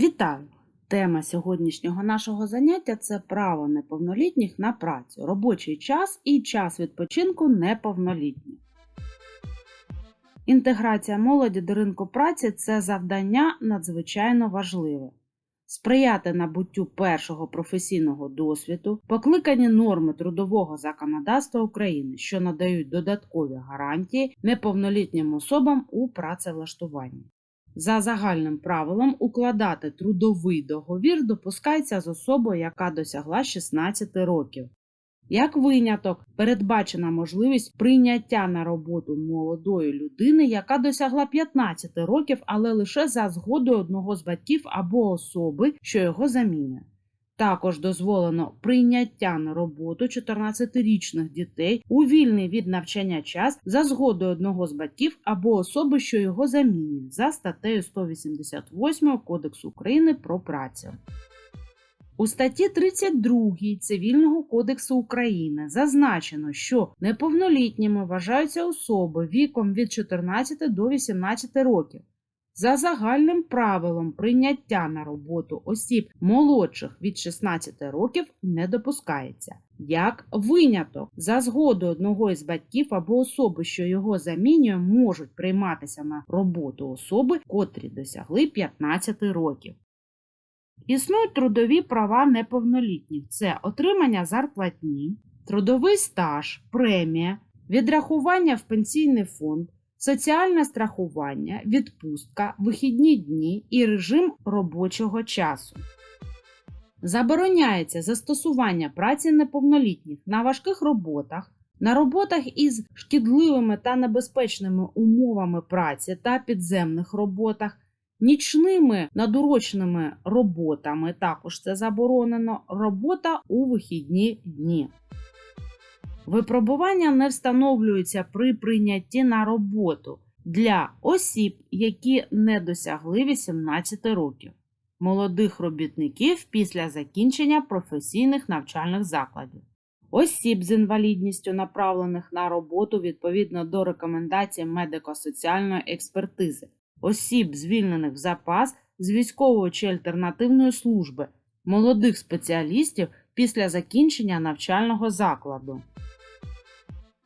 Вітаю! Тема сьогоднішнього нашого заняття це право неповнолітніх на працю, робочий час і час відпочинку неповнолітніх. Інтеграція молоді до ринку праці це завдання надзвичайно важливе. Сприяти набуттю першого професійного досвіду, покликані норми трудового законодавства України, що надають додаткові гарантії неповнолітнім особам у працевлаштуванні. За загальним правилом укладати трудовий договір допускається з особою, яка досягла 16 років. Як виняток, передбачена можливість прийняття на роботу молодої людини, яка досягла 15 років, але лише за згодою одного з батьків або особи, що його замінює. Також дозволено прийняття на роботу 14-річних дітей у вільний від навчання час за згодою одного з батьків або особи, що його замінює, за статтею 188 Кодексу України про працю. У статті 32 Цивільного кодексу України зазначено, що неповнолітніми вважаються особи віком від 14 до 18 років. За загальним правилом прийняття на роботу осіб молодших від 16 років не допускається. Як виняток, за згодою одного із батьків або особи, що його замінює, можуть прийматися на роботу особи, котрі досягли 15 років. Існують трудові права неповнолітніх: це отримання зарплатні, трудовий стаж, премія, відрахування в пенсійний фонд соціальне страхування, відпустка, вихідні дні і режим робочого часу. Забороняється застосування праці неповнолітніх на важких роботах, на роботах із шкідливими та небезпечними умовами праці та підземних роботах, нічними надурочними роботами також це заборонено, робота у вихідні дні. Випробування не встановлюються при прийнятті на роботу для осіб, які не досягли 18 років, молодих робітників після закінчення професійних навчальних закладів, осіб з інвалідністю, направлених на роботу відповідно до рекомендацій медико-соціальної експертизи, осіб, звільнених в запас з військової чи альтернативної служби, молодих спеціалістів після закінчення навчального закладу.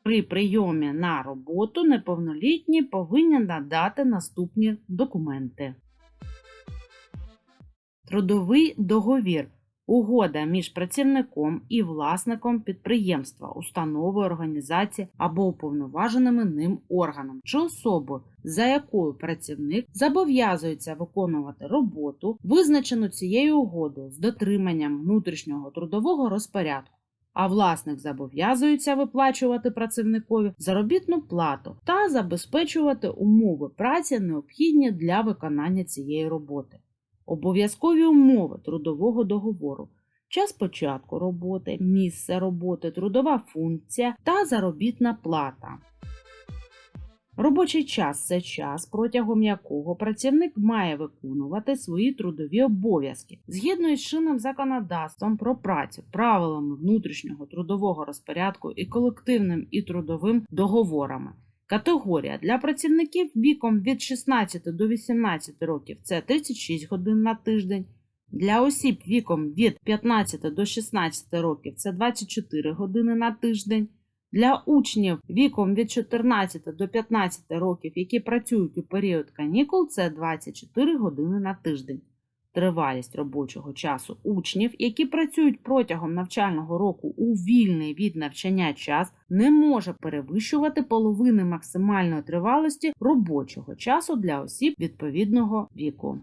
При прийомі на роботу неповнолітні повинні надати наступні документи. Трудовий договір. Угода між працівником і власником підприємства, установи, організації або уповноваженими ним органом чи особою, за якою працівник зобов'язується виконувати роботу, визначену цією угодою з дотриманням внутрішнього трудового розпорядку а власник зобов'язується виплачувати працівникові заробітну плату та забезпечувати умови праці, необхідні для виконання цієї роботи. Обов'язкові умови трудового договору. Час початку роботи, місце роботи, трудова функція та заробітна плата. Робочий час це час, протягом якого працівник має виконувати свої трудові обов'язки згідно із чинним законодавством про працю, правилами внутрішнього трудового розпорядку і колективним і трудовим договорами. Категорія для працівників віком від 16 до 18 років це 36 годин на тиждень. Для осіб віком від 15 до 16 років це 24 години на тиждень. Для учнів віком від 14 до 15 років, які працюють у період канікул, це 24 години на тиждень. Тривалість робочого часу учнів, які працюють протягом навчального року у вільний від навчання час, не може перевищувати половини максимальної тривалості робочого часу для осіб відповідного віку.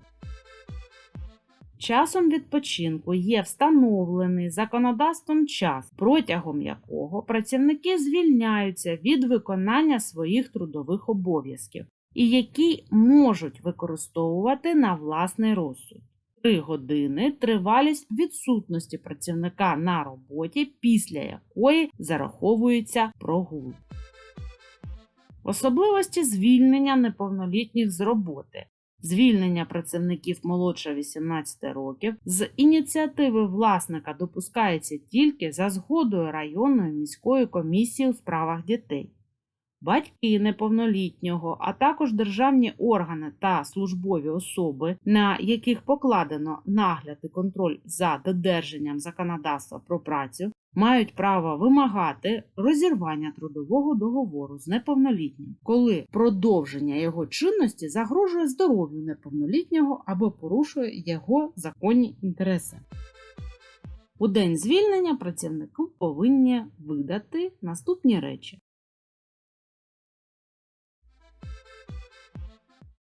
Часом відпочинку є встановлений законодавством час, протягом якого працівники звільняються від виконання своїх трудових обов'язків і які можуть використовувати на власний розсуд. Три години тривалість відсутності працівника на роботі, після якої зараховується прогул. Особливості звільнення неповнолітніх з роботи Звільнення працівників молодше 18 років з ініціативи власника допускається тільки за згодою районної міської комісії у справах дітей. батьки неповнолітнього, а також державні органи та службові особи, на яких покладено нагляд і контроль за додержанням законодавства про працю, мають право вимагати розірвання трудового договору з неповнолітнім, коли продовження його чинності загрожує здоров'ю неповнолітнього або порушує його законні інтереси. У день звільнення працівнику повинні видати наступні речі.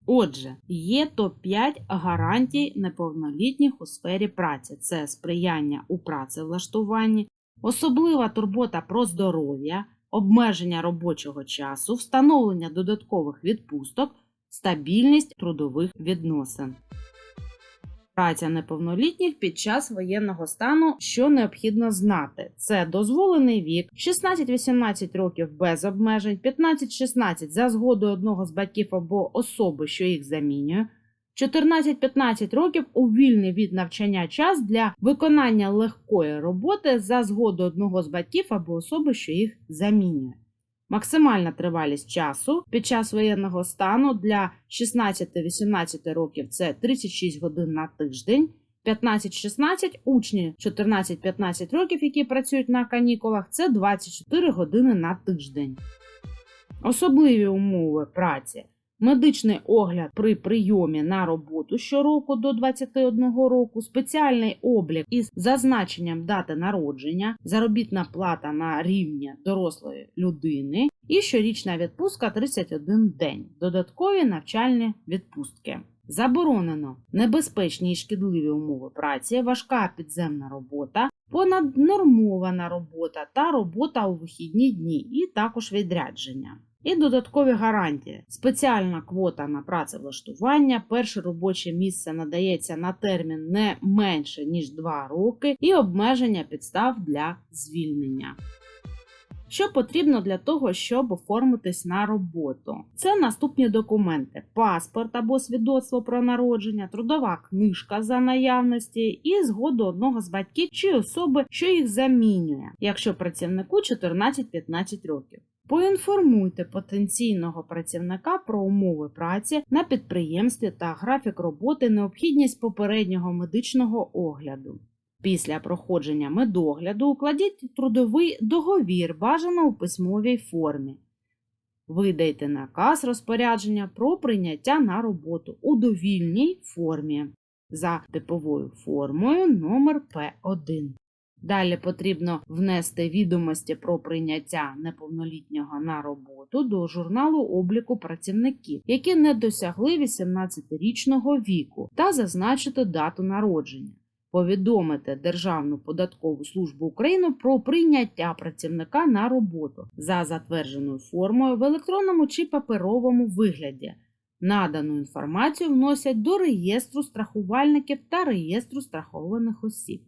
Отже, є топ-5 гарантій неповнолітніх у сфері праці: це сприяння у працевлаштуванні, особлива турбота про здоров'я, обмеження робочого часу, встановлення додаткових відпусток, стабільність трудових відносин. Праця неповнолітніх під час воєнного стану, що необхідно знати, це дозволений вік 16-18 років без обмежень, 15-16 за згодою одного з батьків або особи, що їх замінює, 14-15 років у вільний від навчання час для виконання легкої роботи за згодою одного з батьків або особи, що їх замінює. Максимальна тривалість часу під час воєнного стану для 16-18 років це 36 годин на тиждень, 15-16 учні 14-15 років, які працюють на канікулах, це 24 години на тиждень. Особливі умови праці. Медичний огляд при прийомі на роботу щороку до 21 року, спеціальний облік із зазначенням дати народження, заробітна плата на рівні дорослої людини і щорічна відпустка 31 день, додаткові навчальні відпустки. Заборонено небезпечні і шкідливі умови праці, важка підземна робота, понаднормована робота та робота у вихідні дні, і також відрядження. І додаткові гарантії. Спеціальна квота на працевлаштування, перше робоче місце надається на термін не менше, ніж 2 роки, і обмеження підстав для звільнення. Що потрібно для того, щоб оформитись на роботу? Це наступні документи: паспорт або свідоцтво про народження, трудова книжка за наявності і згоду одного з батьків чи особи, що їх замінює, якщо працівнику 14-15 років. Поінформуйте потенційного працівника про умови праці на підприємстві та графік роботи, необхідність попереднього медичного огляду. Після проходження медогляду укладіть трудовий договір, бажано у письмовій формі. Видайте наказ розпорядження про прийняття на роботу у довільній формі за типовою формою номер П1. Далі потрібно внести відомості про прийняття неповнолітнього на роботу до журналу обліку працівників, які не досягли 18-річного віку, та зазначити дату народження. Повідомити Державну податкову службу України про прийняття працівника на роботу за затвердженою формою в електронному чи паперовому вигляді. Надану інформацію вносять до реєстру страхувальників та реєстру страхованих осіб.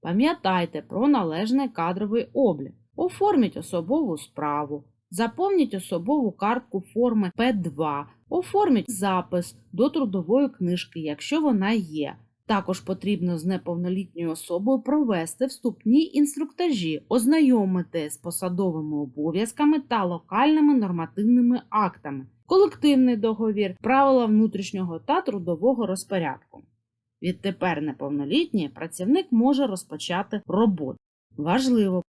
Пам'ятайте про належний кадровий облік. Оформіть особову справу, заповніть особову картку форми П2, оформіть запис до трудової книжки, якщо вона є. Також потрібно з неповнолітньою особою провести вступні інструктажі, ознайомити з посадовими обов'язками та локальними нормативними актами, колективний договір, правила внутрішнього та трудового розпорядку. Відтепер неповнолітній працівник може розпочати роботу. Важливо,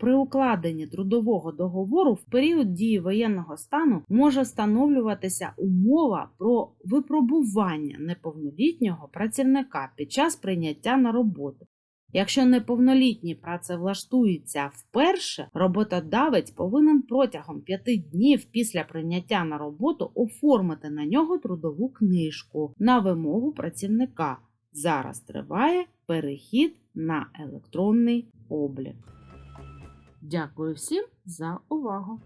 при укладенні трудового договору в період дії воєнного стану може встановлюватися умова про випробування неповнолітнього працівника під час прийняття на роботу. Якщо неповнолітній працевлаштується вперше, роботодавець повинен протягом п'яти днів після прийняття на роботу оформити на нього трудову книжку на вимогу працівника. Зараз триває перехід на електронний облік. Дякую всім за увагу!